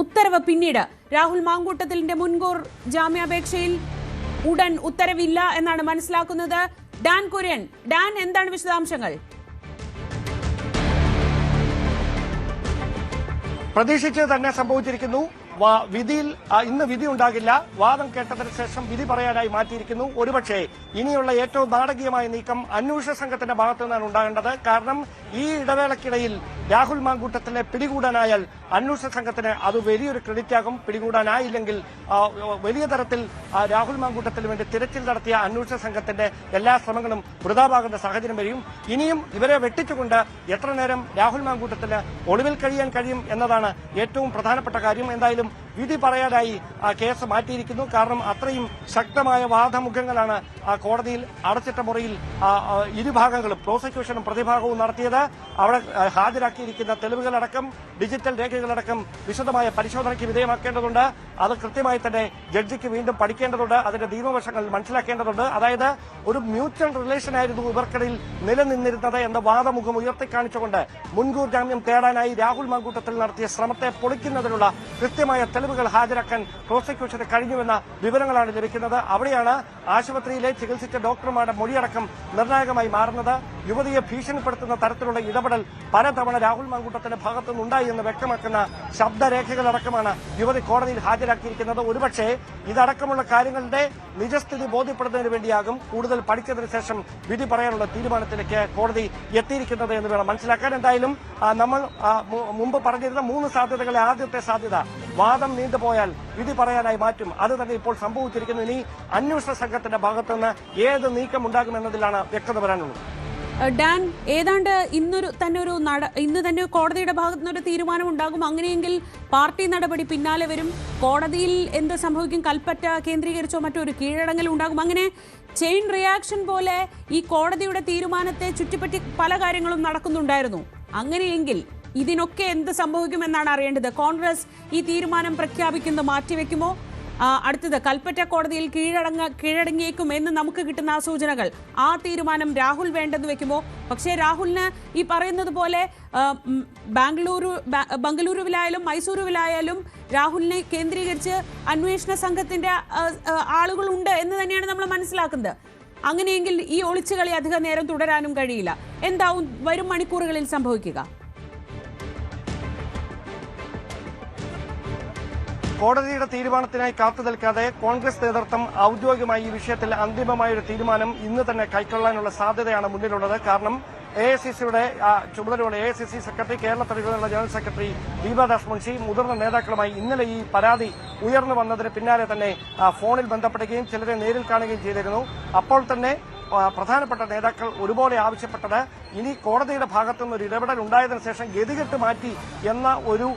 ഉത്തരവ് പിന്നീട്. രാഹുൽ മാങ്കൂട്ടത്തിലിന്റെ മുൻകൂർ ജാമ്യാപേക്ഷയിൽ ഉടൻ ഉത്തരവില്ല എന്നാണ് മനസ്സിലാക്കുന്നത്. ഡാൻ കുര്യൻ ഡാൻ എന്താണ് വിശദാംശങ്ങൾ? പ്രതീക്ഷിച്ചത് തന്നെ സംഭവിച്ചിരിക്കുന്നു. വിധിയിൽ ഇന്ന് വിധി ഉണ്ടാകില്ല. വാദം കേട്ടതിന് ശേഷം വിധി പറയാനായി മാറ്റിയിരിക്കുന്നു. ഒരുപക്ഷെ ഇനിയുള്ള ഏറ്റവും നാടകീയമായ നീക്കം അന്വേഷണ സംഘത്തിന്റെ ഭാഗത്തു നിന്നാണ് ഉണ്ടാകേണ്ടത്. കാരണം ഈ ഇടവേളക്കിടയിൽ രാഹുൽ മാങ്കൂട്ടത്തിനെ പിടികൂടാനായാൽ അന്വേഷണ സംഘത്തിന് അത് വലിയൊരു ക്രെഡിറ്റ് ആകും. പിടികൂടാനായില്ലെങ്കിൽ വലിയ തരത്തിൽ രാഹുൽ മാങ്കൂട്ടത്തിന് വേണ്ടി തിരച്ചിൽ നടത്തിയ അന്വേഷണ സംഘത്തിന്റെ എല്ലാ ശ്രമങ്ങളും വൃതാപാകുന്ന സാഹചര്യം വരും. ഇനിയും ഇവരെ വെട്ടിച്ചുകൊണ്ട് എത്ര നേരം രാഹുൽ മാങ്കൂട്ടത്തിന് ഒളിവിൽ കഴിയാൻ കഴിയും എന്നതാണ് ഏറ്റവും പ്രധാനപ്പെട്ട കാര്യം. എന്തായാലും வணக்கம் വിധി പറയാനായി കേസ് മാറ്റിയിരിക്കുന്നു. കാരണം അത്രയും ശക്തമായ വാദമുഖങ്ങളാണ് കോടതിയിൽ അടച്ചിട്ട മുറിയിൽ ഇരുഭാഗങ്ങളും പ്രോസിക്യൂഷനും പ്രതിഭാഗവും നടത്തിയത്. അവിടെ ഹാജരാക്കിയിരിക്കുന്ന തെളിവുകളടക്കം ഡിജിറ്റൽ രേഖകളടക്കം വിശദമായ പരിശോധനയ്ക്ക് വിധേയമാക്കേണ്ടതുണ്ട്. അത് കൃത്യമായി തന്നെ ജഡ്ജിക്ക് വീണ്ടും പഠിക്കേണ്ടതുണ്ട്. അതിന്റെ നിയമവശങ്ങൾ മനസ്സിലാക്കേണ്ടതുണ്ട്. അതായത് ഒരു മ്യൂച്വൽ റിലേഷൻ ആയിരുന്നു ഇവർക്കിടയിൽ നിലനിന്നിരുന്നത് എന്ന വാദമുഖം ഉയർത്തിക്കാണിച്ചുകൊണ്ട് മുൻകൂർ ജാമ്യം തേടാനായി രാഹുൽ മാങ്കൂട്ടത്തിൽ നടത്തിയ ശ്രമത്തെ പൊളിക്കുന്നതിനുള്ള കൃത്യമായ തെളിവുകൾ ഹാജരാക്കാൻ പ്രോസിക്യൂഷന് കഴിഞ്ഞുവെന്ന വിവരങ്ങളാണ് ലഭിക്കുന്നത്. അവിടെയാണ് ആശുപത്രിയിലെ ചികിത്സിച്ച ഡോക്ടർമാരുടെ മൊഴിയടക്കം നിർണായകമായി മാറുന്നത്. യുവതിയെ ഭീഷണിപ്പെടുത്തുന്ന തരത്തിലുള്ള ഇടപെടൽ പലതവണ രാഹുൽ മാങ്കൂട്ടത്തിന്റെ ഭാഗത്തുനിന്നുണ്ടായി എന്ന് വ്യക്തമാക്കുന്ന ശബ്ദരേഖകളടക്കമാണ് യുവതി കോടതിയിൽ ഹാജരാക്കിയിരിക്കുന്നത്. ഒരുപക്ഷെ ഇതടക്കമുള്ള കാര്യങ്ങളുടെ നിജസ്ഥിതി ബോധ്യപ്പെടുന്നതിന് വേണ്ടിയാകും കൂടുതൽ പഠിച്ചതിന് ശേഷം വിധി പറയാനുള്ള തീരുമാനത്തിലേക്ക് കോടതി എത്തിയിരിക്കുന്നത് എന്ന് വേണം മനസ്സിലാക്കാൻ. എന്തായാലും നമ്മൾ മുമ്പ് പറഞ്ഞിരുന്ന മൂന്ന് സാധ്യതകളെ ആദ്യത്തെ സാധ്യത വാദം നീണ്ടുപോയാൽ വിധി പറയാനായി മാറ്റും. അത് തന്നെ ഇപ്പോൾ സംഭവിച്ചിരിക്കുന്നു. ഇനി അന്വേഷണ സംഘത്തിന്റെ ഭാഗത്തുനിന്ന് ഏത് നീക്കം ഉണ്ടാകുമെന്നതിലാണ് വ്യക്തത വരാനുള്ളത്. ഡാൻ ഏതാണ്ട് ഇന്നൊരു തന്നെ ഒരു നട ഇന്ന് തന്നെ കോടതിയുടെ ഭാഗത്തു നിന്നൊരു തീരുമാനം ഉണ്ടാകും. അങ്ങനെയെങ്കിൽ പാർട്ടി നടപടി പിന്നാലെ വരും. കോടതിയിൽ എന്ത് സംഭവിക്കും? കൽപ്പറ്റ കേന്ദ്രീകരിച്ചോ മറ്റോ ഒരു കീഴടങ്ങൽ ഉണ്ടാകും. അങ്ങനെ ചെയിൻ റിയാക്ഷൻ പോലെ ഈ കോടതിയുടെ തീരുമാനത്തെ ചുറ്റിപ്പറ്റി പല കാര്യങ്ങളും നടക്കുന്നുണ്ടായിരുന്നു. അങ്ങനെയെങ്കിൽ ഇതിനൊക്കെ എന്ത് സംഭവിക്കുമെന്നാണ് അറിയേണ്ടത്? കോൺഗ്രസ് ഈ തീരുമാനം പ്രഖ്യാപിക്കുന്നത് മാറ്റിവെക്കുമോ? അടുത്തത് കൽപ്പറ്റ കോടതിയിൽ കീഴടങ്ങ കീഴടങ്ങിയേക്കും എന്ന് നമുക്ക് കിട്ടുന്ന ആ സൂചനകൾ. ആ തീരുമാനം രാഹുൽ വേണ്ടെന്ന് വെക്കുമോ? പക്ഷേ രാഹുലിന് ഈ പറയുന്നത് പോലെ ബാംഗ്ലൂരു ബംഗളൂരുവിലായാലും മൈസൂരുവിലായാലും രാഹുലിനെ കേന്ദ്രീകരിച്ച് അന്വേഷണ സംഘത്തിന്റെ ആളുകളുണ്ട് എന്ന് തന്നെയാണ് നമ്മൾ മനസ്സിലാക്കുന്നത്. അങ്ങനെയെങ്കിൽ ഈ ഒളിച്ചുകളി അധിക നേരം തുടരാനും കഴിയില്ല. എന്താവും? വരും മണിക്കൂറുകളിൽ സംഭവിക്കുക. കോടതിയുടെ തീരുമാനത്തിനായി കാത്തു നിൽക്കാതെ കോൺഗ്രസ് നേതൃത്വം ഔദ്യോഗികമായി ഈ വിഷയത്തിൽ അന്തിമമായ ഒരു തീരുമാനം ഇന്ന് തന്നെ കൈക്കൊള്ളാനുള്ള സാധ്യതയാണ് മുന്നിലുള്ളത്. കാരണം എ ഐ സി സിയുടെ ചുമതലയുള്ള A I C C secretary Kerala തലവരുടെ general secretary Deepa Das Munshi മുതിർന്ന നേതാക്കളുമായി ഇന്നലെ ഈ പരാതി ഉയർന്നു വന്നതിന് പിന്നാലെ തന്നെ ഫോണിൽ ബന്ധപ്പെടുകയും ചിലരെ നേരിൽ കാണുകയും ചെയ്തിരുന്നു. അപ്പോൾ തന്നെ പ്രധാനപ്പെട്ട നേതാക്കൾ ഒരുപോലെ ആവശ്യപ്പെട്ടത് ഇനി കോടതിയുടെ ഭാഗത്തുനിന്ന് ഒരു ഇടപെടൽ ഉണ്ടായതിനു ശേഷം ഗതികെട്ട് മാറ്റി എന്ന ഒരു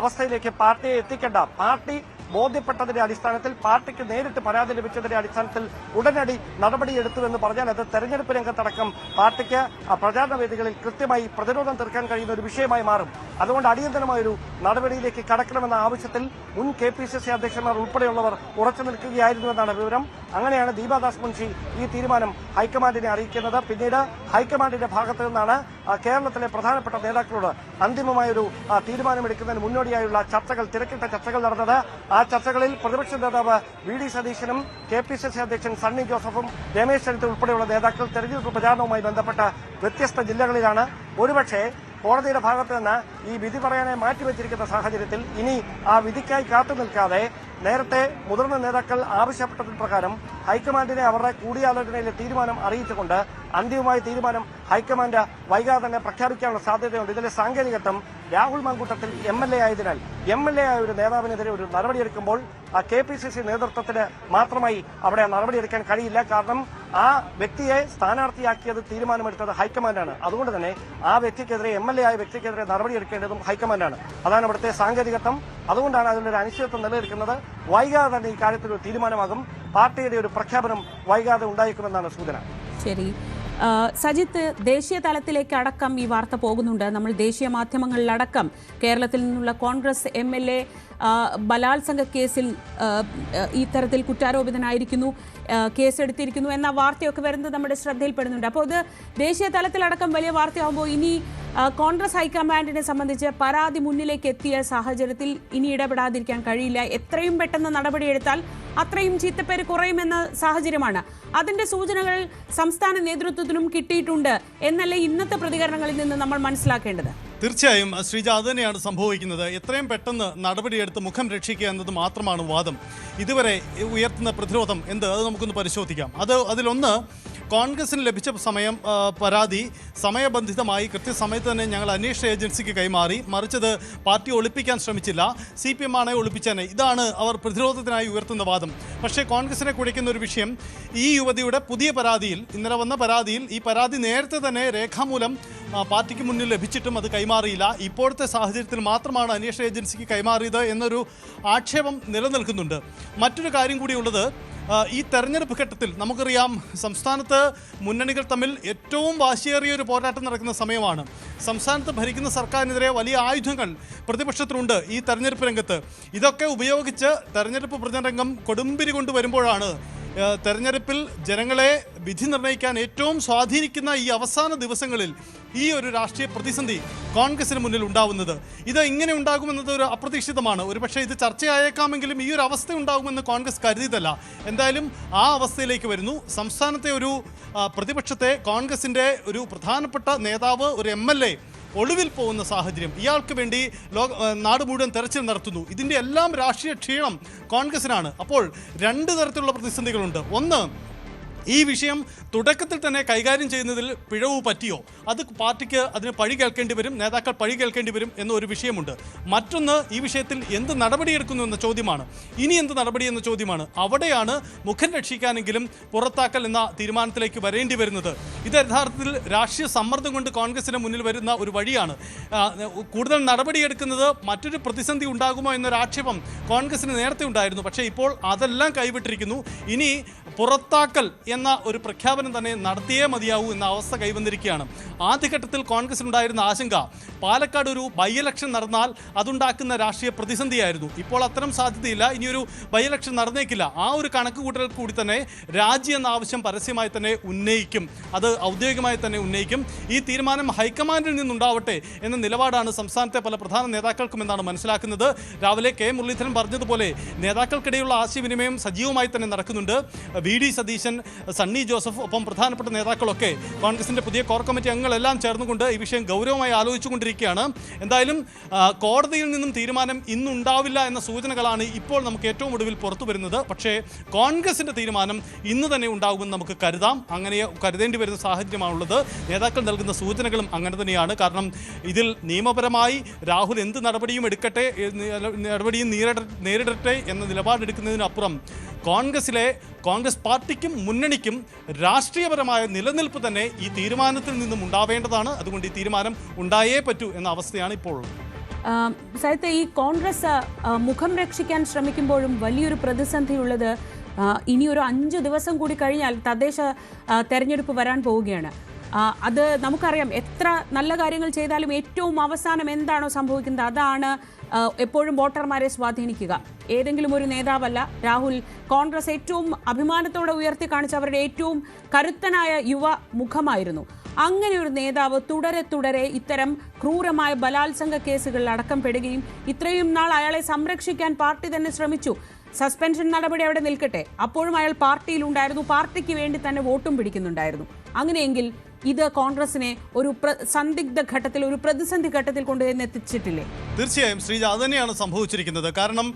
അവസ്ഥയിലേക്ക് പാർട്ടിയെ എത്തിക്കേണ്ട. പാർട്ടി ബോധ്യപ്പെട്ടതിന്റെ അടിസ്ഥാനത്തിൽ പാർട്ടിക്ക് നേരിട്ട് പരാതി ലഭിച്ചതിന്റെ അടിസ്ഥാനത്തിൽ ഉടനടി നടപടിയെടുത്തുവെന്ന് പറഞ്ഞാൽ അത് തെരഞ്ഞെടുപ്പ് രംഗത്തടക്കം പാർട്ടിക്ക് പ്രചാരണ വേദികളിൽ കൃത്യമായി പ്രതിരോധം തീർക്കാൻ കഴിയുന്ന ഒരു വിഷയമായി മാറും. അതുകൊണ്ട് അടിയന്തരമായൊരു നടപടിയിലേക്ക് കടക്കണമെന്ന ആവശ്യത്തിൽ മുൻ കെ പി സി സി അധ്യക്ഷന്മാർ ഉൾപ്പെടെയുള്ളവർ ഉറച്ചു നിൽക്കുകയായിരുന്നുവെന്നാണ് വിവരം. അങ്ങനെയാണ് ദീപാദാസ് മുൻഷി ഈ തീരുമാനം ഹൈക്കമാൻഡിനെ അറിയിക്കുന്നത്. പിന്നീട് ഹൈക്കമാൻഡിന്റെ ഭാഗത്തു നിന്നാണ് കേരളത്തിലെ പ്രധാനപ്പെട്ട നേതാക്കളോട് അന്തിമമായൊരു തീരുമാനമെടുക്കുന്നതിന് മുന്നോടിയായുള്ള ചർച്ചകൾ തിരക്കിട്ട ചർച്ചകൾ നടന്നത്. ആ ചർച്ചകളിൽ പ്രതിപക്ഷ നേതാവ് വി ഡി സതീശനും കെ പി സി സി അധ്യക്ഷൻ സണ്ണി ജോസഫും രമേശ് ചെന്നിത്തല ഉൾപ്പെടെയുള്ള നേതാക്കൾ തെരഞ്ഞെടുപ്പ് പ്രചാരണവുമായി ബന്ധപ്പെട്ട വ്യത്യസ്ത ജില്ലകളിലാണ്. ഒരുപക്ഷെ കോടതിയുടെ ഭാഗത്ത് നിന്ന് ഈ വിധി പറയാനെ മാറ്റിവെച്ചിരിക്കുന്ന സാഹചര്യത്തിൽ ഇനി ആ വിധിക്കായി കാത്തു നിൽക്കാതെ നേരത്തെ മുതിർന്ന നേതാക്കൾ ആവശ്യപ്പെട്ടത് പ്രകാരം ഹൈക്കമാൻഡിനെ അവരുടെ കൂടിയാലോചനയിലെ തീരുമാനം അറിയിച്ചുകൊണ്ട് അന്തിമമായ തീരുമാനം ഹൈക്കമാൻഡ് വൈകാതെ തന്നെ പ്രഖ്യാപിക്കാനുള്ള സാധ്യതയുണ്ട്. ഇതിലെ സാങ്കേതികത്വം Rahul Mamkootathil M L A ആയതിനാൽ എം എൽ എ ആയ ഒരു നേതാവിനെതിരെ ഒരു നടപടിയെടുക്കുമ്പോൾ ആ കെ പി സി സി നേതൃത്വത്തിന് മാത്രമായി അവിടെ നടപടിയെടുക്കാൻ കഴിയില്ല. കാരണം ആ വ്യക്തിയെ സ്ഥാനാർത്ഥിയാക്കിയത് തീരുമാനമെടുത്തത് ഹൈക്കമാൻഡാണ്. അതുകൊണ്ട് തന്നെ ആ വ്യക്തിക്കെതിരെ എം എൽ എ ആയ വ്യക്തിക്കെതിരെ നടപടിയെടുക്കേണ്ടതും ഹൈക്കമാൻഡാണ്. അതാണ് അവിടുത്തെ സാങ്കേതികത്വം അതുകൊണ്ടാണ് അതിലൊരു അനിശ്ചിതത്വം നിലനിൽക്കുന്നത്. വൈകാതെ തന്നെ ഇക്കാര്യത്തിൽ ഒരു തീരുമാനമാകും. പാർട്ടിയുടെ ഒരു പ്രഖ്യാപനം വൈകാതെ ഉണ്ടായേക്കുമെന്നാണ് സൂചന. ശരി. സജിത്ത് ദേശീയ തലത്തിലേക്ക് അടക്കം ഈ വാർത്ത പോകുന്നുണ്ട്. നമ്മൾ ദേശീയ മാധ്യമങ്ങളിലടക്കം കേരളത്തിൽ നിന്നുള്ള കോൺഗ്രസ് എം എൽ എ ബലാത്സംഗ കേസിൽ ഇത്തരത്തിൽ കുറ്റാരോപിതനായിരിക്കുന്നു കേസെടുത്തിരിക്കുന്നു എന്ന വാർത്തയൊക്കെ വരുന്നത് നമ്മുടെ ശ്രദ്ധയിൽപ്പെടുന്നുണ്ട്. അപ്പോൾ ഇത് ദേശീയ തലത്തിലടക്കം വലിയ വാർത്തയാകുമ്പോൾ ഇനി കോൺഗ്രസ് ഹൈക്കമാൻഡിനെ സംബന്ധിച്ച് പരാതി മുന്നിലേക്ക് എത്തിയ സാഹചര്യത്തിൽ ഇനി ഇടപെടാതിരിക്കാൻ കഴിയില്ല. എത്രയും പെട്ടെന്ന് നടപടിയെടുത്താൽ അത്രയും ചീത്തപ്പേര് കുറയുമെന്ന സാഹചര്യമാണ്. അതിന്റെ സൂചനകൾ സംസ്ഥാന നേതൃത്വത്തിനും കിട്ടിയിട്ടുണ്ട് എന്നല്ലേ ഇന്നത്തെ പ്രതികരണങ്ങളിൽ നിന്ന് നമ്മൾ മനസ്സിലാക്കേണ്ടത്? തീർച്ചയായും ശ്രീജ അത് തന്നെയാണ് സംഭവിക്കുന്നത്. എത്രയും പെട്ടെന്ന് നടപടിയെടുത്ത് മുഖം രക്ഷിക്കുക എന്നത് മാത്രമാണ് വാദം. ഇതുവരെ ഉയർത്തുന്ന പ്രതിരോധം എന്ത്? അത് നമുക്കൊന്ന് പരിശോധിക്കാം. അത് അതിലൊന്ന് കോൺഗ്രസിന് ലഭിച്ച സമയം പരാതി സമയബന്ധിതമായി. കൃത്യസമയത്ത് തന്നെ ഞങ്ങൾ അന്വേഷണ ഏജൻസിക്ക് കൈമാറി. മറിച്ചത് പാർട്ടി ഒളിപ്പിക്കാൻ ശ്രമിച്ചില്ല. സി പി എം ഇതാണ് അവർ പ്രതിരോധത്തിനായി ഉയർത്തുന്ന വാദം. പക്ഷേ കോൺഗ്രസിനെ കുഴയ്ക്കുന്ന ഒരു വിഷയം ഈ യുവതിയുടെ പുതിയ പരാതിയിൽ ഇന്നലെ വന്ന പരാതിയിൽ ഈ പരാതി നേരത്തെ തന്നെ രേഖാമൂലം പാർട്ടിക്ക് മുന്നിൽ ലഭിച്ചിട്ടും അത് കൈമാറിയില്ല. ഇപ്പോഴത്തെ സാഹചര്യത്തിൽ മാത്രമാണ് അന്വേഷണ ഏജൻസിക്ക് കൈമാറിയത് എന്നൊരു ആക്ഷേപം നിലനിൽക്കുന്നുണ്ട്. മറ്റൊരു കാര്യം കൂടിയുള്ളത് ഈ തെരഞ്ഞെടുപ്പ് ഘട്ടത്തിൽ നമുക്കറിയാം സംസ്ഥാനത്ത് മുന്നണികൾ തമ്മിൽ ഏറ്റവും വാശിയേറിയ ഒരു പോരാട്ടം നടക്കുന്ന സമയമാണ്. സംസ്ഥാനത്ത് ഭരിക്കുന്ന സർക്കാരിനെതിരെ വലിയ ആയുധങ്ങൾ പ്രതിപക്ഷത്തിനുണ്ട് ഈ തെരഞ്ഞെടുപ്പ് രംഗത്ത്. ഇതൊക്കെ ഉപയോഗിച്ച് തെരഞ്ഞെടുപ്പ് പ്രചരണരംഗം കൊടുമ്പിരി കൊണ്ടുവരുമ്പോഴാണ് തെരഞ്ഞെടുപ്പിൽ ജനങ്ങളെ വിധി നിർണയിക്കാൻ ഏറ്റവും സ്വാധീനിക്കുന്ന ഈ അവസാന ദിവസങ്ങളിൽ ഈ ഒരു രാഷ്ട്രീയ പ്രതിസന്ധി കോൺഗ്രസിന് മുന്നിൽ ഉണ്ടാവുന്നത്. ഇത് ഇങ്ങനെ ഉണ്ടാകുമെന്നത് ഒരു അപ്രതീക്ഷിതമാണ്. ഒരുപക്ഷെ ഇത് ചർച്ചയായേക്കാമെങ്കിലും ഈ ഒരു അവസ്ഥ ഉണ്ടാകുമെന്ന് കോൺഗ്രസ് കരുതിയതല്ല. എന്തായാലും ആ അവസ്ഥയിലേക്ക് വരുന്നു. സംസ്ഥാനത്തെ ഒരു പ്രതിപക്ഷത്തെ കോൺഗ്രസിന്റെ ഒരു പ്രധാനപ്പെട്ട നേതാവ് ഒരു എം ഒളിവിൽ പോകുന്ന സാഹചര്യം. ഇയാൾക്ക് വേണ്ടി ലോക നാട് മുഴുവൻ തെരച്ചിൽ നടത്തുന്നു. ഇതിന്റെ എല്ലാം രാഷ്ട്രീയ ക്ഷീണം കോൺഗ്രസിനാണ്. അപ്പോൾ രണ്ട് തരത്തിലുള്ള പ്രതിസന്ധികളുണ്ട്. ഒന്ന് ഈ വിഷയം തുടക്കത്തിൽ തന്നെ കൈകാര്യം ചെയ്യുന്നതിൽ പിഴവ് പറ്റിയോ? അത് പാർട്ടിക്ക് അതിന് പഴി കേൾക്കേണ്ടി വരും നേതാക്കൾ പഴി കേൾക്കേണ്ടി വരും എന്നൊരു വിഷയമുണ്ട്. മറ്റൊന്ന് ഈ വിഷയത്തിൽ എന്ത് നടപടിയെടുക്കുന്നു എന്ന ചോദ്യമാണ്. ഇനി എന്ത് നടപടി എന്ന ചോദ്യമാണ്. അവിടെയാണ് മുഖം രക്ഷിക്കാനെങ്കിലും പുറത്താക്കൽ എന്ന തീരുമാനത്തിലേക്ക് വരേണ്ടി വരുന്നത്. ഇത് യഥാർത്ഥത്തിൽ രാഷ്ട്രീയ സമ്മർദ്ദം കൊണ്ട് കോൺഗ്രസിന് മുന്നിൽ വരുന്ന ഒരു വഴിയാണ്. കൂടുതൽ നടപടിയെടുക്കുന്നത് മറ്റൊരു പ്രതിസന്ധി ഉണ്ടാകുമോ എന്നൊരു ആക്ഷേപം കോൺഗ്രസിന് നേരത്തെ ഉണ്ടായിരുന്നു. പക്ഷേ ഇപ്പോൾ അതെല്ലാം കൈവിട്ടിരിക്കുന്നു. ഇനി പുറത്താക്കൽ എന്ന ഒരു പ്രഖ്യാപനം തന്നെ നടത്തിയേ മതിയാവൂ എന്ന അവസ്ഥ കൈവന്നിരിക്കുകയാണ്. ആദ്യഘട്ടത്തിൽ കോൺഗ്രസിനുണ്ടായിരുന്ന ആശങ്ക പാലക്കാട് ഒരു ബൈ ഇലക്ഷൻ നടന്നാൽ അതുണ്ടാക്കുന്ന രാഷ്ട്രീയ പ്രതിസന്ധിയായിരുന്നു. ഇപ്പോൾ അത്തരം സാധ്യതയില്ല. ഇനിയൊരു ബൈ ഇലക്ഷൻ നടന്നേക്കില്ല. ആ ഒരു കണക്ക് കൂട്ടൽ കൂടി തന്നെ രാജി എന്ന ആവശ്യം പരസ്യമായി തന്നെ ഉന്നയിക്കും. അത് ഔദ്യോഗികമായി തന്നെ ഉന്നയിക്കും. ഈ തീരുമാനം ഹൈക്കമാൻഡിൽ നിന്നുണ്ടാവട്ടെ എന്ന നിലപാടാണ് സംസ്ഥാനത്തെ പല പ്രധാന നേതാക്കൾക്കും എന്നാണ് മനസ്സിലാക്കുന്നത്. രാവിലെ കെ മുരളീധരൻ പറഞ്ഞതുപോലെ നേതാക്കൾക്കിടയിലുള്ള ആശയവിനിമയം സജീവമായി തന്നെ നടക്കുന്നുണ്ട്. വി. ഡി. സതീശൻ സണ്ണി ജോസഫ് ഒപ്പം പ്രധാനപ്പെട്ട നേതാക്കളൊക്കെ കോൺഗ്രസിന്റെ പുതിയ കോർ കമ്മിറ്റി അംഗങ്ങളെല്ലാം ചേർന്നുകൊണ്ട് ഈ വിഷയം ഗൗരവമായി ആലോചിച്ചുകൊണ്ടിരിക്കുകയാണ്. എന്തായാലും കോടതിയിൽ നിന്നും തീരുമാനം ഇന്നുണ്ടാവില്ല എന്ന സൂചനകളാണ് ഇപ്പോൾ നമുക്ക് ഏറ്റവും ഒടുവിൽ പുറത്തു വരുന്നത്. പക്ഷേ കോൺഗ്രസിന്റെ തീരുമാനം ഇന്ന് തന്നെ ഉണ്ടാകുമെന്ന് നമുക്ക് കരുതാം. അങ്ങനെ കരുതേണ്ടി വരുന്ന സാഹചര്യമാണുള്ളത്. നേതാക്കൾ നൽകുന്ന സൂചനകളും അങ്ങനെ തന്നെയാണ്. കാരണം ഇതിൽ നിയമപരമായി രാഹുൽ എന്ത് നടപടിയും എടുക്കട്ടെ നടപടിയും നേരിട- നേരിടട്ടെ എന്ന നിലപാടെടുക്കുന്നതിനപ്പുറം കോൺഗ്രസിലെ കോൺഗ്രസ് പാർട്ടിക്കും മുന്നണിക്കും രാഷ്ട്രീയപരമായ നിലനിൽപ്പ് തന്നെ ഈ തീരുമാനത്തിൽ നിന്നും ഉണ്ടാവേണ്ടതാണ്. അതുകൊണ്ട് ഈ തീരുമാനം ഉണ്ടായേ പറ്റൂ എന്ന അവസ്ഥയാണ് ഇപ്പോൾ ഉള്ളത്. ഈ കോൺഗ്രസ് മുഖം രക്ഷിക്കാൻ ശ്രമിക്കുമ്പോഴും വലിയൊരു പ്രതിസന്ധിയുള്ളത് ഉള്ളത് ഇനി ഒരു അഞ്ച് ദിവസം കൂടി കഴിഞ്ഞാൽ തദ്ദേശ തെരഞ്ഞെടുപ്പ് വരാൻ പോവുകയാണ്. അത് നമുക്കറിയാം എത്ര നല്ല കാര്യങ്ങൾ ചെയ്താലും ഏറ്റവും അവസാനം എന്താണോ സംഭവിക്കുന്നത് അതാണ് എപ്പോഴും വോട്ടർമാരെ സ്വാധീനിക്കുക. ഏതെങ്കിലും ഒരു നേതാവല്ല രാഹുൽ കോൺഗ്രസ് ഏറ്റവും അഭിമാനത്തോടെ ഉയർത്തി കാണിച്ച അവരുടെ ഏറ്റവും കരുത്തനായ യുവ മുഖമായിരുന്നു. അങ്ങനെ ഒരു നേതാവ് തുടരെ തുടരെ ഇത്തരം ക്രൂരമായ ബലാത്സംഗ കേസുകളിൽ അടക്കം പെടുകയും ഇത്രയും നാൾ അയാളെ സംരക്ഷിക്കാൻ പാർട്ടി തന്നെ ശ്രമിച്ചു. സസ്പെൻഷൻ നടപടി അവിടെ നിൽക്കട്ടെ. അപ്പോഴും അയാൾ പാർട്ടിയിലുണ്ടായിരുന്നു പാർട്ടിക്ക് വേണ്ടി തന്നെ വോട്ടും പിടിക്കുന്നുണ്ടായിരുന്നു. അങ്ങനെയെങ്കിൽ ഇത് കോൺഗ്രസിനെ ഒരു സന്ദിഗ്ധ ഘട്ടത്തിൽ ഒരു പ്രതിസന്ധി ഘട്ടത്തിൽ കൊണ്ടുവന്ന് എത്തിച്ചിട്ടില്ലേ? തീർച്ചയായും ശ്രീജ അത് തന്നെയാണ് സംഭവിച്ചിരിക്കുന്നത്. കാരണം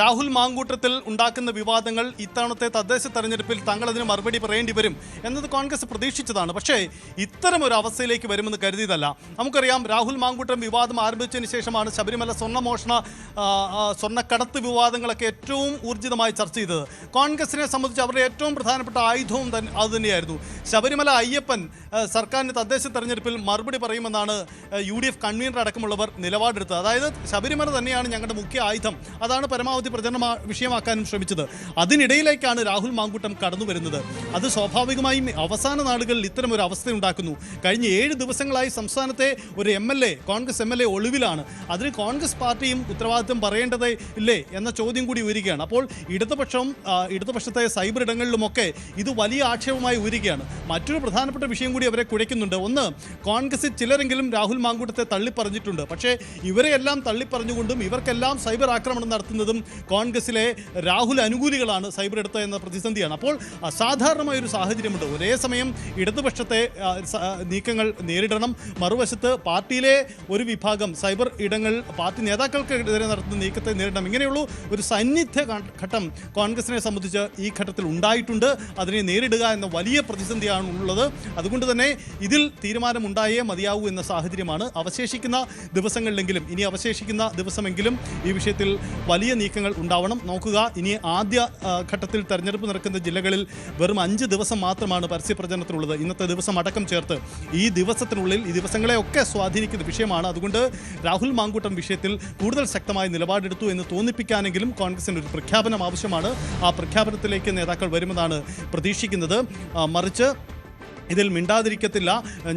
രാഹുൽ മാങ്കൂട്ടത്തിൽ ഉണ്ടാക്കുന്ന വിവാദങ്ങൾ ഇത്തവണത്തെ തദ്ദേശ തെരഞ്ഞെടുപ്പിൽ തങ്ങൾ അതിന് മറുപടി പറയേണ്ടി വരും എന്നത് കോൺഗ്രസ് പ്രതീക്ഷിച്ചതാണ്. പക്ഷേ ഇത്തരം ഒരു അവസ്ഥയിലേക്ക് വരുമെന്ന് കരുതിയതല്ല. നമുക്കറിയാം രാഹുൽ മാങ്കൂട്ടം വിവാദം ആരംഭിച്ചതിന് ശേഷമാണ് ശബരിമല സ്വർണമോഷണ സ്വർണക്കടത്ത് വിവാദങ്ങളൊക്കെ ഏറ്റവും ഊർജിതമായി ചർച്ച ചെയ്തത്. കോൺഗ്രസിനെ സംബന്ധിച്ച് അവരുടെ ഏറ്റവും പ്രധാനപ്പെട്ട ആയുധവും തന്നെ തന്നെയായിരുന്നു. ശബരിമല അയ്യപ്പൻ സർക്കാരിന് തദ്ദേശ തെരഞ്ഞെടുപ്പിൽ മറുപടി പറയുമെന്നാണ് യു ഡി എഫ് കൺവീനർ അടക്കമുള്ളവർ നിലപാടെടുത്തത്. അതായത് ശബരിമല തന്നെയാണ് ഞങ്ങളുടെ മുഖ്യ ആയുധം. അതാണ് പരമാവധി പ്രചരണ വിഷയമാക്കാനും ശ്രമിച്ചത്. അതിനിടയിലേക്കാണ് രാഹുൽ മാങ്കൂട്ടം കടന്നു വരുന്നത്. അത് സ്വാഭാവികമായും അവസാന നാടുകളിൽ ഇത്തരം ഒരു അവസ്ഥ ഉണ്ടാക്കുന്നു കഴിഞ്ഞ ഏഴ് ദിവസങ്ങളായി സംസ്ഥാനത്തെ ഒരു M L A Congress M L A ഒളിവിലാണ്. അതിന് കോൺഗ്രസ് പാർട്ടിയും ഉത്തരവാദിത്വം പറയേണ്ടതേ ഇല്ലേ എന്ന ചോദ്യം കൂടി ഉയരുകയാണ്. അപ്പോൾ ഇടതുപക്ഷം ഇടതുപക്ഷത്തെ സൈബർ ഇടങ്ങളിലുമൊക്കെ ഇത് വലിയ ആക്ഷേപമായി ഉയരുകയാണ്. മറ്റൊരു പ്രധാനപ്പെട്ട വിഷയം കൂടി കൂടി അവരെ കുഴയ്ക്കുന്നുണ്ട്. ഒന്ന് കോൺഗ്രസിൽ ചിലരെങ്കിലും രാഹുൽ മാങ്കൂട്ടത്തെ തള്ളിപ്പറഞ്ഞിട്ടുണ്ട്. പക്ഷേ ഇവരെയെല്ലാം തള്ളിപ്പറഞ്ഞുകൊണ്ടും ഇവർക്കെല്ലാം സൈബർ ആക്രമണം നടത്തുന്നതും കോൺഗ്രസിലെ രാഹുൽ അനുകൂലികളാണ് സൈബർ എടുത്ത എന്ന പ്രതിസന്ധിയാണ്. അപ്പോൾ അസാധാരണമായ ഒരു സാഹചര്യമുണ്ട്. ഒരേ സമയം ഇടതുപക്ഷത്തെ നീക്കങ്ങൾ നേരിടണം. മറുവശത്ത് പാർട്ടിയിലെ ഒരു വിഭാഗം സൈബർ ഇടങ്ങൾ പാർട്ടി നേതാക്കൾക്കെതിരെ നടത്തുന്ന നീക്കത്തെ നേരിടണം. ഇങ്ങനെയുള്ള ഒരു സന്നിഗ്ധ ഘട്ടം കോൺഗ്രസിനെ സംബന്ധിച്ച് ഈ ഘട്ടത്തിൽ ഉണ്ടായിട്ടുണ്ട്. അതിനെ നേരിടുക എന്ന വലിയ പ്രതിസന്ധിയാണ് ഉള്ളത് അതുകൊണ്ട് തന്നെ ഇതിൽ തീരുമാനമുണ്ടായേ മതിയാവൂ എന്ന സാഹചര്യമാണ് അവശേഷിക്കുന്ന ദിവസങ്ങളിലെങ്കിലും ഇനി അവശേഷിക്കുന്ന ദിവസമെങ്കിലും ഈ വിഷയത്തിൽ വലിയ നീക്കങ്ങൾ ഉണ്ടാവണം. നോക്കുക ഇനി ആദ്യ ഘട്ടത്തിൽ തെരഞ്ഞെടുപ്പ് നടക്കുന്ന ജില്ലകളിൽ വെറും അഞ്ച് ദിവസം മാത്രമാണ് പരസ്യ പ്രചരണത്തിനുള്ളത്. ഇന്നത്തെ ദിവസം അടക്കം ചേർത്ത് ഈ ദിവസത്തിനുള്ളിൽ ഈ ദിവസങ്ങളെയൊക്കെ സ്വാധീനിക്കുന്ന വിഷയമാണ്. അതുകൊണ്ട് രാഹുൽ മാങ്കൂട്ടം വിഷയത്തിൽ കൂടുതൽ ശക്തമായ നിലപാടെടുത്തു എന്ന് തോന്നിപ്പിക്കാനെങ്കിലും കോൺഗ്രസിന് ഒരു പ്രഖ്യാപനം ആവശ്യമാണ്. ആ പ്രഖ്യാപനത്തിലേക്ക് നേതാക്കൾ വരുമെന്നാണ് പ്രതീക്ഷിക്കുന്നത്. മറിച്ച് ഇതിൽ മിണ്ടാതിരിക്കത്തില്ല.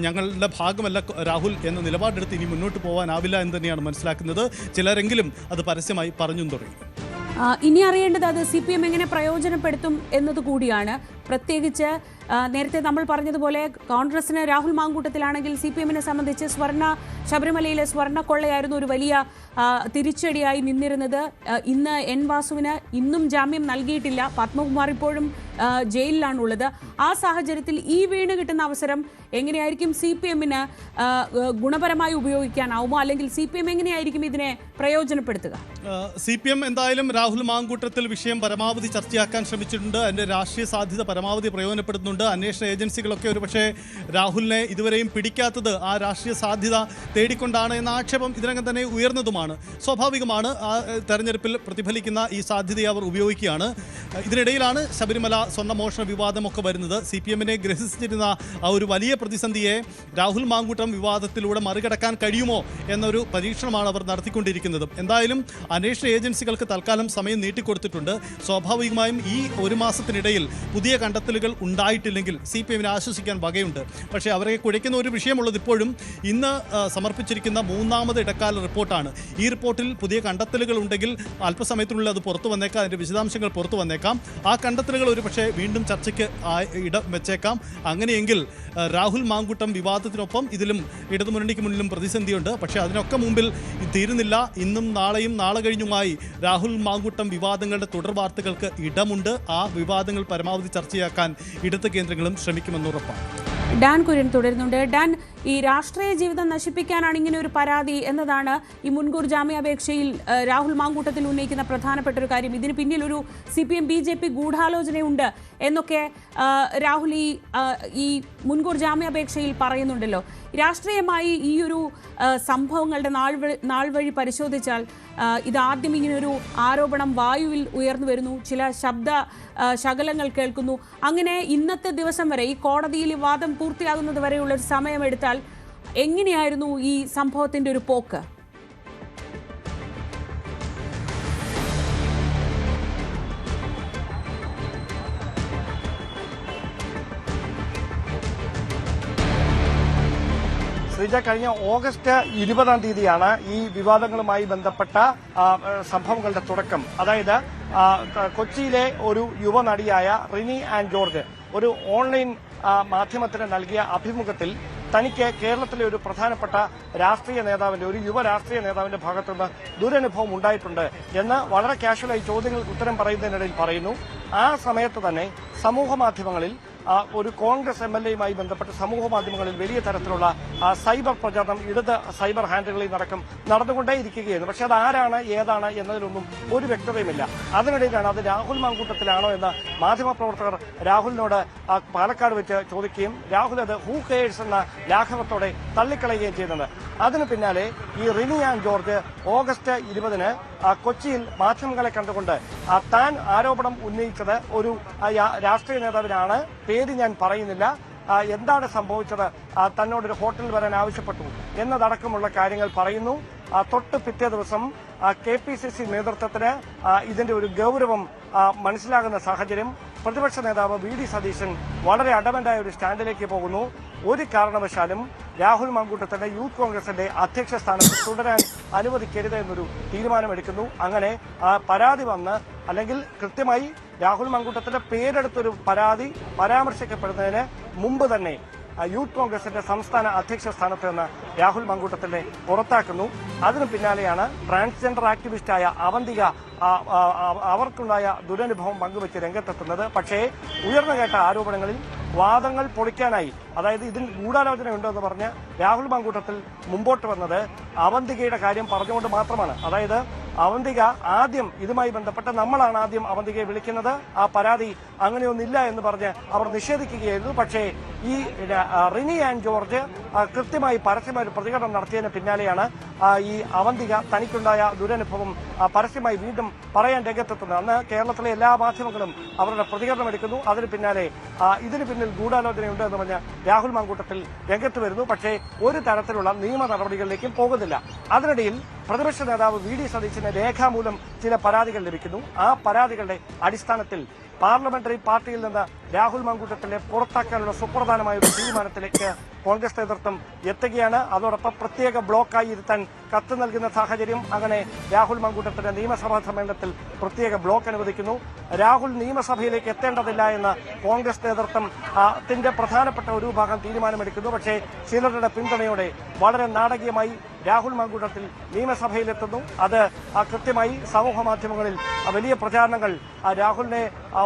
ഞങ്ങളുടെ ഭാഗമല്ല രാഹുൽ എന്ന നിലപാടെടുത്ത് ഇനി മുന്നോട്ട് പോകാനാവില്ല എന്ന് തന്നെയാണ് മനസ്സിലാക്കുന്നത്. ചിലരെങ്കിലും അത് പരസ്യമായി പറഞ്ഞും തുടങ്ങി. ഇനി അറിയേണ്ടത് അത് സി പി എം എങ്ങനെ പ്രയോജനപ്പെടുത്തും എന്നത് കൂടിയാണ്. പ്രത്യേകിച്ച് നേരത്തെ നമ്മൾ പറഞ്ഞതുപോലെ കോൺഗ്രസിന് രാഹുൽ മാങ്കൂട്ടത്തിലാണെങ്കിൽ സി പി എമ്മിനെ സംബന്ധിച്ച് സ്വർണ ശബരിമലയിലെ സ്വർണ കൊള്ളയായിരുന്നു ഒരു വലിയ തിരിച്ചടിയായി നിന്നിരുന്നത്. ഇന്ന് എൻ വാസുവിന് ഇന്നും ജാമ്യം നൽകിയിട്ടില്ല. പത്മകുമാർ ഇപ്പോഴും ജയിലിലാണ് ജയിലിലാണുള്ളത്. ആ സാഹചര്യത്തിൽ ഈ വീണ് കിട്ടുന്ന അവസരം എങ്ങനെയായിരിക്കും സി പി എമ്മിന് ഗുണപരമായി ഉപയോഗിക്കാനാവുമോ? അല്ലെങ്കിൽ സി പി എം എങ്ങനെയായിരിക്കും ഇതിനെ പ്രയോജനപ്പെടുത്തുക? സി പി എം എന്തായാലും രാഹുൽ മാങ്കൂട്ടത്തിൽ വിഷയം പരമാവധി ചർച്ചയാക്കാൻ ശ്രമിച്ചിട്ടുണ്ട്. അതിന്റെ രാഷ്ട്രീയ സാധ്യത പരമാവധി പ്രയോജനപ്പെടുത്തുന്നുണ്ട്. അന്വേഷണ ഏജൻസികളൊക്കെ ഒരുപക്ഷെ രാഹുലിനെ ഇതുവരെയും പിടിക്കാത്തത് ആ രാഷ്ട്രീയ സാധ്യത തേടിക്കൊണ്ടാണ് എന്ന ആക്ഷേപം ഇതിനകം തന്നെ ഉയർന്നതുമാണ്. സ്വാഭാവികമാണ് ആ തെരഞ്ഞെടുപ്പിൽ പ്രതിഫലിക്കുന്ന ഈ സാധ്യതയെ അവർ ഉപയോഗിക്കുകയാണ്. ഇതിനിടയിലാണ് ശബരിമല സ്വർണമോഷണ വിവാദമൊക്കെ വരുന്നത്. സി പി എമ്മിനെ ഗ്രഹിച്ചിരുന്ന ആ ഒരു വലിയ പ്രതിസന്ധിയെ രാഹുൽ മാങ്കൂട്ടം വിവാദത്തിലൂടെ മറികടക്കാൻ കഴിയുമോ എന്നൊരു പരീക്ഷണമാണ് അവർ നടത്തിക്കൊണ്ടിരിക്കുന്നത്. എന്തായാലും അന്വേഷണ ഏജൻസികൾക്ക് തൽക്കാലം സമയം നീട്ടിക്കൊടുത്തിട്ടുണ്ട്. സ്വാഭാവികമായും ഈ ഒരു മാസത്തിനിടയിൽ പുതിയ കണ്ടെത്തലുകൾ ഉണ്ടായിട്ടില്ലെങ്കിൽ സി പി എമ്മിനെ ആശ്വസിക്കാൻ വകയുണ്ട്. പക്ഷേ അവരെ കുഴയ്ക്കുന്ന ഒരു വിഷയമുള്ളത് ഇപ്പോഴും ഇന്ന് സമർപ്പിച്ചിരിക്കുന്ന മൂന്നാമത് ഇടക്കാല റിപ്പോർട്ടാണ്. ഈ റിപ്പോർട്ടിൽ പുതിയ കണ്ടെത്തലുകൾ ഉണ്ടെങ്കിൽ അല്പസമയത്തിനുള്ളിൽ അത് പുറത്തു വന്നേക്കാം അതിന്റെ വിശദാംശങ്ങൾ പുറത്തു വന്നേക്കാം. ആ കണ്ടെത്തലുകൾ ഒരു പക്ഷേ വീണ്ടും ചർച്ചയ്ക്ക് ഇടം വെച്ചേക്കാം. അങ്ങനെയെങ്കിൽ രാഹുൽ മാങ്കുട്ടം വിവാദത്തിനൊപ്പം ഇതിലും ഇടതുമുന്നണിക്ക് മുന്നിലും പ്രതിസന്ധിയുണ്ട്. പക്ഷേ അതിനൊക്കെ മുമ്പിൽ തീരുന്നില്ല. ഇന്നും നാളെയും നാളെ കഴിഞ്ഞുമായി രാഹുൽ മാങ്കുട്ടം വിവാദങ്ങളുടെ തുടർ വാർത്തകൾക്ക് ഇടമുണ്ട്. ആ വിവാദങ്ങൾ പരമാവധി ചർച്ചയാക്കാൻ ഇടത് കേന്ദ്രങ്ങളും ശ്രമിക്കുമെന്ന് ഉറപ്പാണ് ഡാൻ കുര്യൻ തുടരുന്നുണ്ട്. ഡാൻ ഈ രാഷ്ട്രീയ ജീവിതം നശിപ്പിക്കാനാണ് ഇങ്ങനെ ഒരു പരാതി എന്നതാണ് ഈ മുൻകൂർ ജാമ്യാപേക്ഷയിൽ രാഹുൽ മാങ്കൂട്ടത്തിൽ ഉന്നയിക്കുന്ന പ്രധാനപ്പെട്ട ഒരു കാര്യം. ഇതിന് പിന്നിൽ ഒരു C P M B J P ഗൂഢാലോചനയുണ്ട് എന്നൊക്കെ രാഹുൽ ഈ ഈ മുൻകൂർ ജാമ്യാപേക്ഷയിൽ പറയുന്നുണ്ടല്ലോ. രാഷ്ട്രീയമായി ഈ ഒരു സംഭവങ്ങളുടെ നാൾ വഴി പരിശോധിച്ചാൽ ഇതാദ്യം ഇങ്ങനൊരു ആരോപണം വായുവിൽ ഉയർന്നു വരുന്നു. ചില ശബ്ദ ശകലങ്ങൾ കേൾക്കുന്നു. അങ്ങനെ ഇന്നത്തെ ദിവസം വരെ ഈ കോടതിയിൽ വാദം പൂർത്തിയാകുന്നത് വരെയുള്ള ഒരു സമയമെടുത്താൽ എങ്ങനെയായിരുന്നു ഈ സംഭവത്തിന്റെ ഒരു പോക്ക്? ശ്രീജ കഴിഞ്ഞ ഓഗസ്റ്റ് ഇരുപതാം തീയതിയാണ് ഈ വിവാദങ്ങളുമായി ബന്ധപ്പെട്ട സംഭവങ്ങളുടെ തുടക്കം. അതായത് കൊച്ചിയിലെ ഒരു യുവനടിയായ റിനി ആൻഡ് ജോർജ് ഒരു ഓൺലൈൻ മാധ്യമത്തിന് നൽകിയ അഭിമുഖത്തിൽ തനിക്ക് കേരളത്തിലെ ഒരു പ്രധാനപ്പെട്ട രാഷ്ട്രീയ നേതാവിന്റെ ഒരു യുവ രാഷ്ട്രീയ നേതാവിന്റെ ഭാഗത്തുനിന്ന് ദുരനുഭവം ഉണ്ടായിട്ടുണ്ട് എന്ന് വളരെ കാഷ്വലായി ചോദ്യങ്ങൾക്ക് ഉത്തരം പറയുന്നതിനിടയിൽ പറയുന്നു. ആ സമയത്ത് തന്നെ സമൂഹ മാധ്യമങ്ങളിൽ ഒരു കോൺഗ്രസ് എം എൽ എയുമായി ബന്ധപ്പെട്ട് സമൂഹ മാധ്യമങ്ങളിൽ വലിയ തരത്തിലുള്ള സൈബർ പ്രചാരണം ഇടത് സൈബർ ഹാൻഡിലുകളിൽ നടക്കും നടന്നുകൊണ്ടേയിരിക്കുകയായിരുന്നു. പക്ഷെ അത് ആരാണ് ഏതാണ് എന്നതിലൊന്നും ഒരു വ്യക്തതയുമില്ല. അതിനിടയിലാണ് അത് രാഹുൽ മാങ്കൂട്ടത്തിലാണോ എന്ന് മാധ്യമപ്രവർത്തകർ രാഹുലിനോട് പാലക്കാട് വെച്ച് ചോദിക്കുകയും രാഹുൽ അത് ഹൂ കെയേഴ്സ് എന്ന ലാഘവത്തോടെ തള്ളിക്കളയുകയും ചെയ്യുന്നത് അതിന് പിന്നാലെ ഈ റിനി ആൻഡ് ജോർജ് ഓഗസ്റ്റ് ഇരുപതിന് കൊച്ചിയിൽ മാധ്യമങ്ങളെ കണ്ടുകൊണ്ട് താൻ ആരോപണം ഉന്നയിച്ചത് ഒരു രാഷ്ട്രീയ നേതാവിനാണ് പേര് ഞാൻ പറയുന്നില്ല. എന്താണ് സംഭവിച്ചത്? തന്നോട് ഒരു ഹോട്ടലിൽ വരാൻ ആവശ്യപ്പെട്ടു എന്നതടക്കമുള്ള കാര്യങ്ങൾ പറയുന്നു. തൊട്ട് പിറ്റേ ദിവസം കെ പി സി സി നേതൃത്വത്തിന് ഇതിന്റെ ഒരു ഗൗരവം മനസ്സിലാകുന്ന സാഹചര്യം പ്രതിപക്ഷ നേതാവ് വി ഡി സതീശൻ വളരെ അടമന്റായ ഒരു സ്റ്റാൻഡിലേക്ക് പോകുന്നു. ഒരു കാരണവശാലും രാഹുൽ മങ്കൂട്ടത്തിന്റെ യൂത്ത് കോൺഗ്രസിന്റെ അധ്യക്ഷ സ്ഥാനത്ത് തുടരാൻ അനുവദിക്കരുത് എന്നൊരു തീരുമാനമെടുക്കുന്നു. അങ്ങനെ പരാതി വന്ന് അല്ലെങ്കിൽ കൃത്യമായി രാഹുൽ മങ്കൂട്ടത്തിന്റെ പേരെടുത്തൊരു പരാതി പരാമർശിക്കപ്പെടുന്നതിന് മുമ്പ് തന്നെ യൂത്ത് കോൺഗ്രസിന്റെ സംസ്ഥാന അധ്യക്ഷ സ്ഥാനത്ത് നിന്ന് രാഹുൽ മങ്കൂട്ടത്തിനെ പുറത്താക്കുന്നു. അതിനു പിന്നാലെയാണ് ട്രാൻസ്ജെൻഡർ ആക്ടിവിസ്റ്റായ അവന്തിക അവർക്കുണ്ടായ ദുരനുഭവം പങ്കുവെച്ച് രംഗത്തെത്തുന്നത്. പക്ഷേ ഉയർന്നു കേട്ട ആരോപണങ്ങളിൽ വാദങ്ങൾ പൊളിക്കാനായി അതായത് ഇതിൽ ഗൂഢാലോചന ഉണ്ടെന്ന് പറഞ്ഞ് രാഹുൽ മങ്കൂട്ടത്തിൽ മുമ്പോട്ട് വന്നത് അവന്തികയുടെ കാര്യം പറഞ്ഞുകൊണ്ട് മാത്രമാണ്. അതായത് അവന്തിക ആദ്യം ഇതുമായി ബന്ധപ്പെട്ട് നമ്മളാണ് ആദ്യം അവന്തികയെ വിളിക്കുന്നത്. ആ പരാതി അങ്ങനെയൊന്നില്ല എന്ന് പറഞ്ഞ് അവർ നിഷേധിക്കുകയായിരുന്നു. പക്ഷേ ഈ റിനി ആൻഡ് ജോർജ് കൃത്യമായി പരസ്യമായ ഒരു പ്രതികരണം നടത്തിയതിന് പിന്നാലെയാണ് ഈ അവന്തിക തനിക്കുണ്ടായ ദുരനുഭവം പരസ്യമായി വീണ്ടും പറയാൻ രംഗത്തെത്തുന്നത്. അന്ന് കേരളത്തിലെ എല്ലാ മാധ്യമങ്ങളും അവരുടെ പ്രതികരണം എടുക്കുന്നു. അതിന് പിന്നാലെ ഇതിന് പിന്നിൽ ഗൂഢാലോചനയുണ്ട് എന്ന് പറഞ്ഞ് രാഹുൽ മാങ്കൂട്ടത്തിൽ രംഗത്ത് വരുന്നു. പക്ഷേ ഒരു തരത്തിലുള്ള നിയമ നടപടികളിലേക്കും പോകുന്നില്ല. അതിനിടയിൽ പ്രതിപക്ഷ നേതാവ് വി ഡി സതീശന് രേഖാമൂലം ചില പരാതികൾ ലഭിക്കുന്നു. ആ പരാതികളുടെ അടിസ്ഥാനത്തിൽ പാർലമെന്ററി പാർട്ടിയിൽ നിന്ന് രാഹുൽ മങ്കൂട്ടത്തിനെ പുറത്താക്കാനുള്ള സുപ്രധാനമായ ഒരു തീരുമാനത്തിലേക്ക് കോൺഗ്രസ് നേതൃത്വം എത്തുകയാണ്. അതോടൊപ്പം പ്രത്യേക ബ്ലോക്കായി ഇരുത്താൻ കത്ത് നൽകുന്ന സാഹചര്യം അങ്ങനെ രാഹുൽ മങ്കൂട്ടത്തിന്റെ നിയമസഭാ സമ്മേളനത്തിൽ പ്രത്യേക ബ്ലോക്ക് അനുവദിക്കുന്നു. രാഹുൽ നിയമസഭയിലേക്ക് എത്തേണ്ടതില്ല എന്ന് കോൺഗ്രസ് നേതൃത്വം ആ, പ്രധാനപ്പെട്ട ഒരു ഭാഗം തീരുമാനമെടുക്കുന്നു. പക്ഷേ ചിലരുടെ പിന്തുണയോടെ വളരെ നാടകീയമായി രാഹുൽ മങ്കൂട്ടത്തിൽ നിയമസഭയിലെത്തുന്നു. അത് കൃത്യമായി സമൂഹ മാധ്യമങ്ങളിൽ വലിയ പ്രചാരണങ്ങൾ രാഹുലിനെ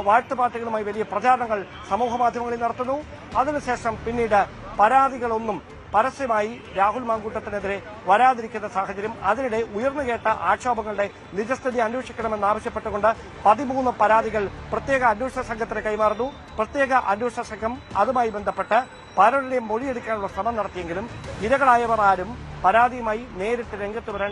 വാഴ്ത്തുപാട്ടുകളുമായി വലിയ പ്രചാരണങ്ങൾ സമൂഹ മാധ്യമങ്ങളിൽ നടത്തുന്നു. അതിനുശേഷം പിന്നീട് പരാതികളൊന്നും പരസ്യമായി രാഹുൽ മാങ്കൂട്ടത്തിനെതിരെ വരാതിരിക്കുന്ന സാഹചര്യം അതിനിടെ ഉയർന്നു കേട്ട ആക്ഷേപങ്ങളുടെ നിജസ്ഥിതി അന്വേഷിക്കണമെന്നാവശ്യപ്പെട്ടുകൊണ്ട് പതിമൂന്ന് പരാതികൾ പ്രത്യേക അന്വേഷണ സംഘത്തിന് കൈമാറുന്നു. പ്രത്യേക അന്വേഷണ സംഘം അതുമായി ബന്ധപ്പെട്ട് പലരുടെയും മൊഴിയെടുക്കാനുള്ള ശ്രമം നടത്തിയെങ്കിലും ഇരകളായവർ ആരും പരാതിയുമായി നേരിട്ട് രംഗത്ത് വരാൻ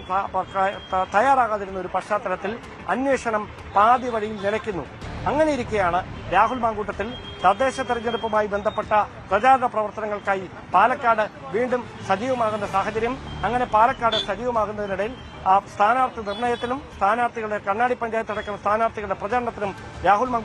തയ്യാറാകാതിരുന്ന ഒരു പശ്ചാത്തലത്തിൽ അന്വേഷണം പാതി വഴിയിൽ നിലയ്ക്കുന്നു. അങ്ങനെയിരിക്കെയാണ് രാഹുൽ മാങ്കൂട്ടത്തിൽ തദ്ദേശ തെരഞ്ഞെടുപ്പുമായി ബന്ധപ്പെട്ട പ്രചാരണ പ്രവർത്തനങ്ങൾക്കായി പാലക്കാട് വീണ്ടും സജീവമാകുന്ന സാഹചര്യം അങ്ങനെ പാലക്കാട് സജീവമാകുന്നതിനിടയിൽ സ്ഥാനാർത്ഥി നിർണയത്തിലും സ്ഥാനാർത്ഥികളുടെ കണ്ണാടി പഞ്ചായത്ത് അടക്കം സ്ഥാനാർത്ഥികളുടെ പ്രചാരണത്തിലും രാഹുൽ